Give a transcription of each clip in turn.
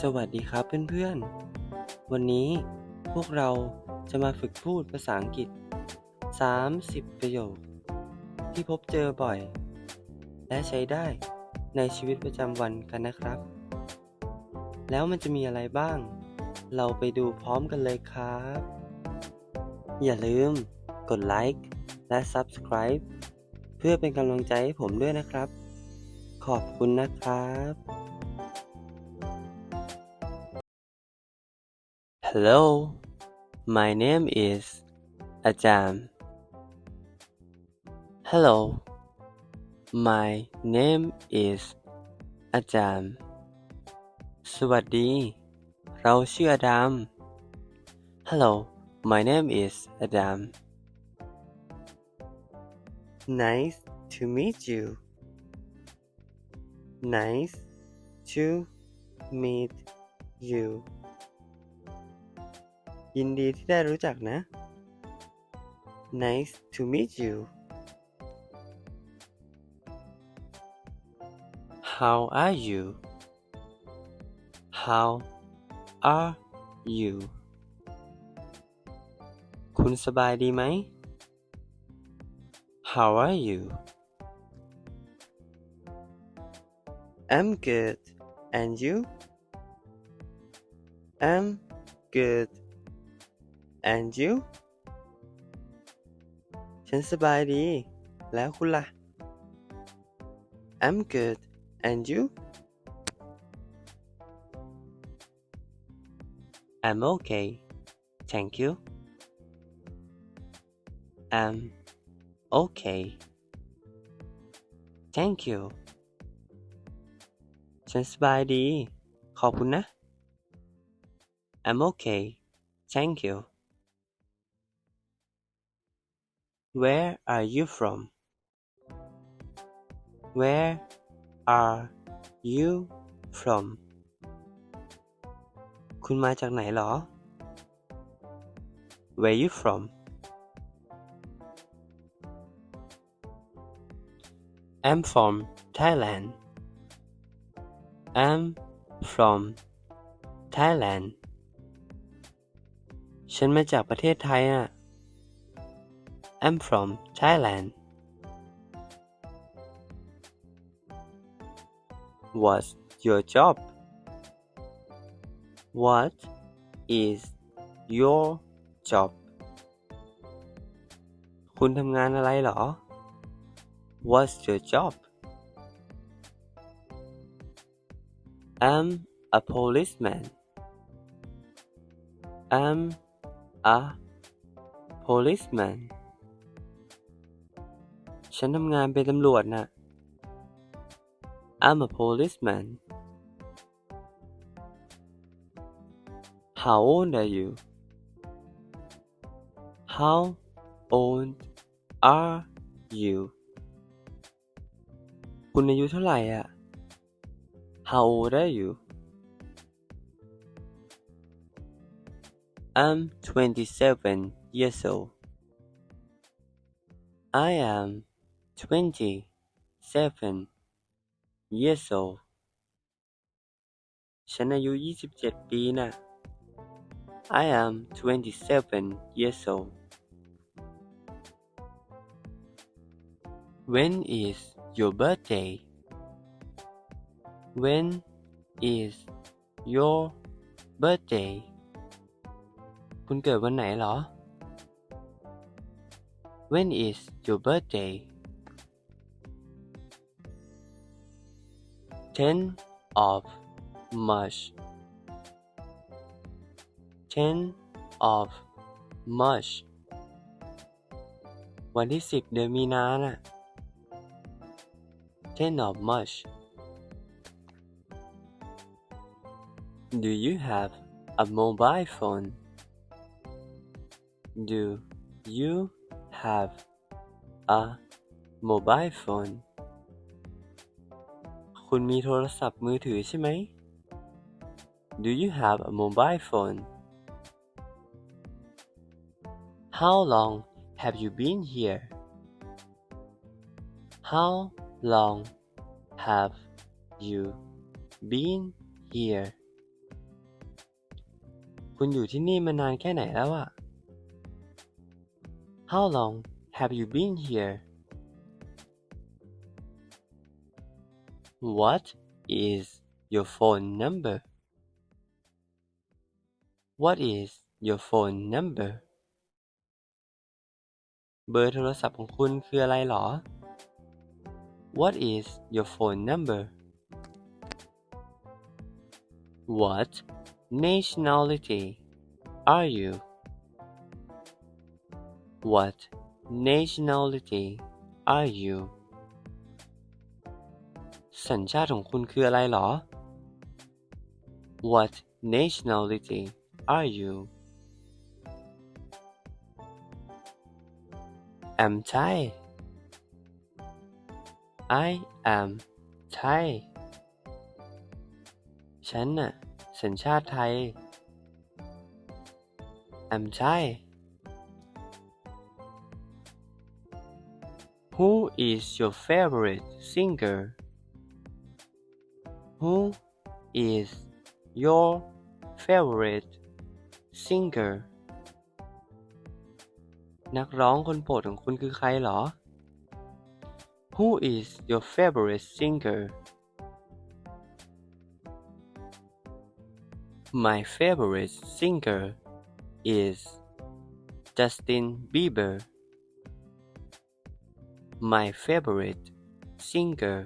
สวัสดีครับเพื่อนๆ วันนี้พวกเราจะมาฝึกพูดภาษาอังกฤษ 30 ประโยค ที่พบเจอบ่อย และใช้ได้ในชีวิตประจำวันกันนะครับ แล้วมันจะมีอะไรบ้าง เราไปดูพร้อมกันเลยครับ อย่าลืมกดไลค์และ Subscribe เพื่อเป็นกำลังใจให้ผมด้วยนะครับ ขอบคุณนะครับ Hello, my name is Ajam. Hello, my name is Ajam. สวัสดี เราชื่ออดัม Hello, my name is Adam. Nice to meet you. Nice to meet you. ยินดีที่ได้รู้จักนะ Nice to meet you. How are you? How are you? คุณสบายดีไหม How are you? I'm good. And you? I'm good. And you? ฉันสบายดี แล้วคุณล่ะ I'm good. And you? I'm okay. Thank you. I'm okay. Thank you. ฉันสบายดี ขอบคุณนะ I'm okay. Thank you. Where are you from? Where are you from? คุณมาจากไหนหรอ Where you from? I'm from Thailand. I'm from Thailand. ฉันมาจากประเทศไทยอะ I'm from Thailand. What's your job? What is your job? คุณทำงานอะไรเหรอ What's your job? I'm a policeman. I'm a policeman. ฉันทำงานเป็นตำรวจน่ะ I'm a policeman. How old are you? How old are you? คุณอายุเท่าไหร่อะ How old are you? I'm 27 years old. I am 27 years old. ฉันอายุ 27 ปีน่ะ I am 27 years old. When is your birthday? When is your birthday? คุณเกิดวันไหนเหรอ When is your birthday? 10 of March 10 of March วันที่ 10 เดือนมีนาน่ะ 10 of March Do you have a mobile phone? Do you have a mobile phone? คุณมีโทรศัพท์มือถือใช่ไหม Do you have a mobile phone? How long have you been here? How long have you been here? คุณอยู่ที่นี่มานานแค่ไหนแล้วอะ How long have you been here What is your phone number What is your phone number เบอร์โทรศัพท์ของคุณคืออะไรหรอ What is your phone number What nationality are you What nationality are you สัญชาติของคุณคืออะไรหรอ What nationality are you am Thai I am Thai ฉันน่ะสัญชาติไทย am Thai Who is your favorite singer Who is your favorite singer นักร้องคนโปรดของคุณคือใครหรอ Who is your favorite singer My favorite singer is Justin Bieber My favorite singer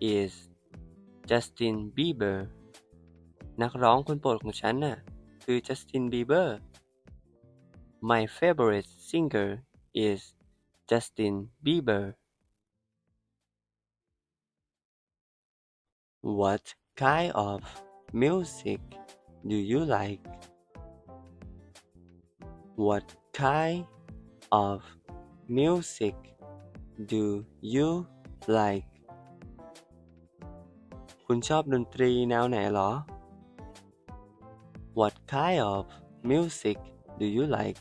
is Justin Bieber นักร้องคนโปรดของฉันน่ะคือ Justin Bieber My favorite singer is Justin Bieber What kind of music do you like What kind of music do you like คุณชอบดนตรีแนวไหนหรอ What kind of music do you like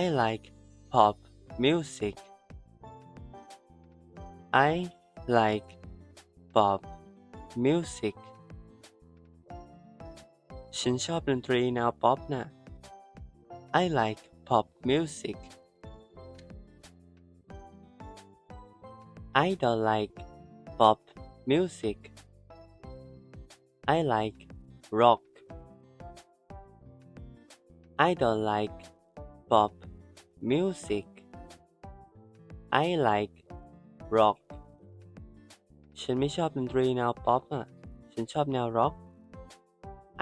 I like pop music I like pop music ฉันชอบดนตรีแนวป๊อปน่ะ I like pop music I don't like pop music I like rock I don't like pop music I like rock ฉันไม่ชอบดนตรีแนวป๊อปอ่ะ ฉันชอบแนวร็อก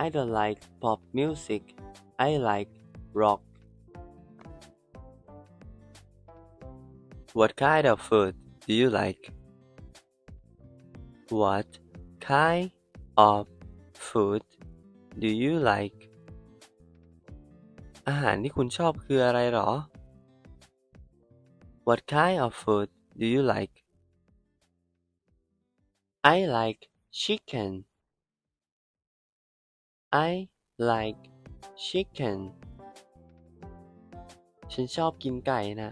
I don't like pop music I like rock What kind of food do you like What kind of food do you like อาหารที่คุณชอบคืออะไรหรอ What kind of food do you like I like chicken I like chicken ฉันชอบกินไก่นะ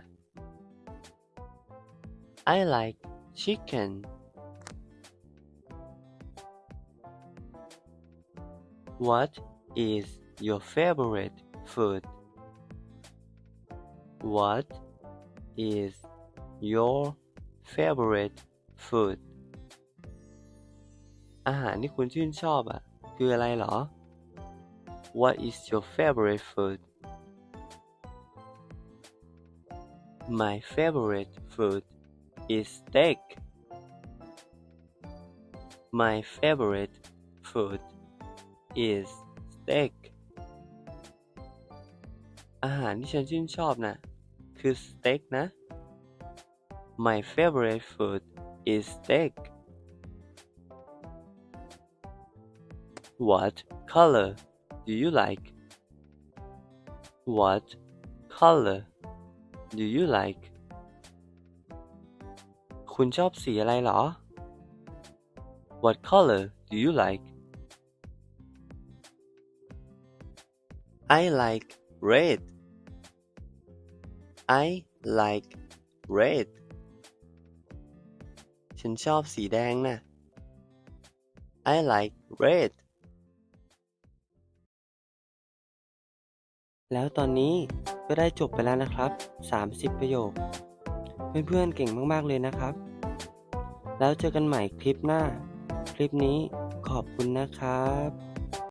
I like chicken What is your favorite food? What is your favorite food? อาหารที่คุณชื่นชอบอ่ะ คืออะไรหรอ What is your favorite food? My favorite food is steak. My favorite food is steak. อาหารที่ฉันชื่นชอบนะคือสเต็กนะ My favorite food is steak. What color do you like? What color do you like? คุณชอบสีอะไรหรอ What color do you like? I like red. I like red. ฉันชอบสีแดงนะ I like red แล้วตอนนี้ก็ได้จบไปแล้วนะครับ 30 ประโยค เพื่อนๆเก่งมากๆเลยนะครับ แล้วเจอกันใหม่คลิปหน้า คลิปนี้ขอบคุณนะครับ